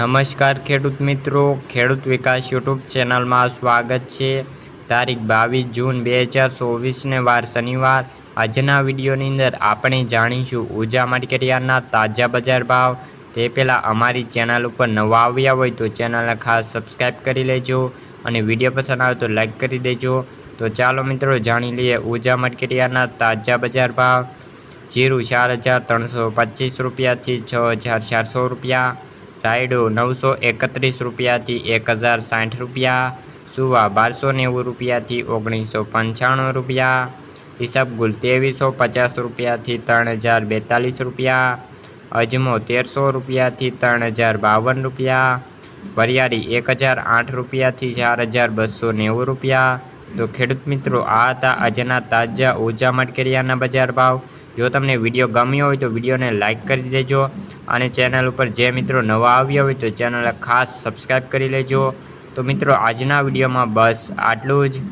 નમસ્કાર ખેડૂત મિત્રો, ખેડૂત વિકાસ યુટ્યુબ ચેનલમાં સ્વાગત છે. તારીખ બાવીસ જૂન બે હજાર ચોવીસને વાર શનિવાર. આજના વિડીયોની અંદર આપણે જાણીશું ઊર્જા માર્કેટયાર્ડના તાજા બજાર ભાવ. તે પહેલાં અમારી ચેનલ ઉપર નવા આવ્યા હોય તો ચેનલને ખાસ સબસ્ક્રાઈબ કરી લેજો અને વીડિયો પસંદ આવે તો લાઈક કરી દેજો. તો ચાલો મિત્રો જાણી લઈએ ઊર્જા માર્કેટયાર્ડના તાજા બજાર ભાવ. જીરું ચાર હજાર ત્રણસો પચીસ રૂપિયાથી છ હજાર ચારસો રૂપિયા. રાયડો નવસો એકત્રીસ રૂપિયાથી એક હજાર સાઠ રૂપિયા, સુવા બારસો નેવું રૂપિયાથી ઓગણીસો પંચાણું રૂપિયા હિસાબગુલ ત્રેવીસો પચાસ રૂપિયાથી ત્રણ હજાર બેતાલીસ રૂપિયા, અજમો તેરસો રૂપિયાથી ત્રણ હજાર બાવન રૂપિયા, વરિયાળી એક હજાર આઠ રૂપિયાથી ચાર હજાર બસો નેવું રૂપિયા. તો ખેડૂત મિત્રો, આ હતા આજના તાજા ઊર્જા મટકેરિયાના બજાર ભાવ. જો તમને વીડિયો ગમ્યો હોય તો વિડીયોને લાઇક કરી દેજો અને ચેનલ ઉપર જે મિત્રો નવા આવ્યા હોય તો ચેનલ ખાસ સબસ્ક્રાઈબ કરી લેજો. તો મિત્રો, આજના વિડીયોમાં બસ આટલું જ.